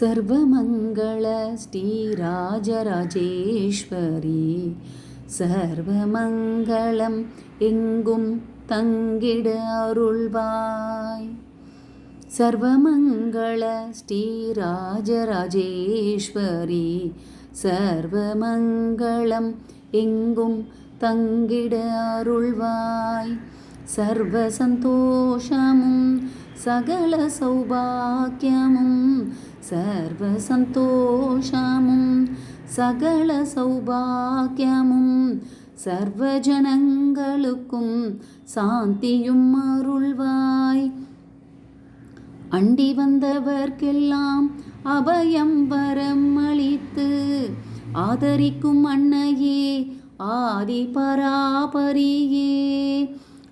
சர்வமங்கள ஸ்ரீராஜராஜேஸ்வரி சர்வமங்களம் எங்கும் தங்கிட அருள்வாய். சர்வமங்கள ஸ்ரீராஜராஜேஸ்வரி சர்வமங்களம் எங்கும் தங்கிட அருள்வாய். சர்வ சந்தோஷமும் சகல சௌபாக்கியமும் சர்வ சந்தோஷமும் சகல സർവജനങ്ങൾക്കും சர்வ ஜனங்களுக்கும் சாந்தியும் அருள்வாய். அண்டி வந்தவர்க்கெல்லாம் அபயம் வரம் அளித்து ஆதரிக்கும் அன்னையே ஆதி பராபரியே.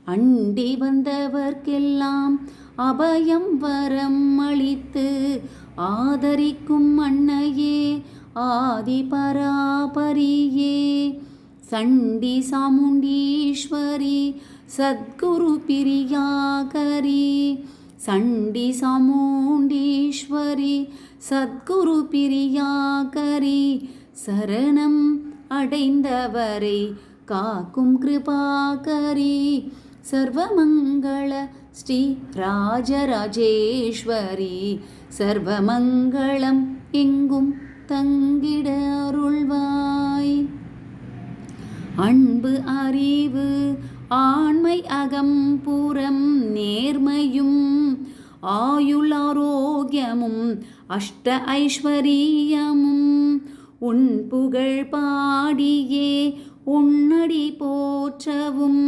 அண்டி வந்தவர்க்கெல்லாம் அபயம் வரம் அளித்து ஆதரிக்கும் அன்னையே ஆதி பராபரியே. சண்டி சாமுண்டீஸ்வரி சத்குரு பிரியாகரி. சண்டி சாமுண்டீஸ்வரி சத்குரு பிரியாகரி. சரணம் அடைந்தவரை காக்கும் கிருபாகரி. சர்வமங்கள ஸ்ரீ ராஜராஜேஸ்வரி. சர்வமங்களம் எங்கும் தங்கிட அருள்வாய். அன்பு அறிவு ஆண்மை அகம் புறம் நேர்மையும் ஆயுள் ஆரோக்கியமும் அஷ்ட ஐஸ்வரியமும் உன் புகழ் பாடியே உன்னடி போற்றவும்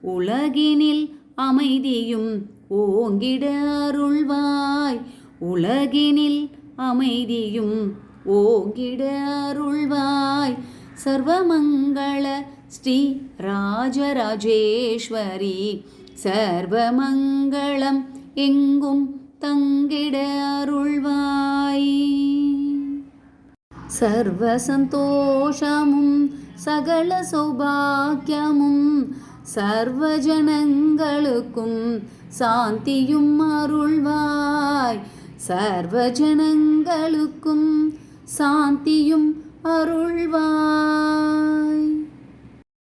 உலகினில் அமைதியும் ஓங்கிட அருள்வாய். உலகினில் அமைதியும் ஓங்கிட அருள்வாய். சர்வமங்கள ஸ்ரீ ராஜராஜேஸ்வரி சர்வமங்களம் எங்கும் தங்கிட அருள்வாய். சர்வ சந்தோஷமும் சகல சௌபாக்கியமும் சர்வ ஜனங்களுக்கும் சாந்தியும் அருள்வாய். சர்வ ஜனங்களுக்கும் சாந்தியும் அருள்வாய்.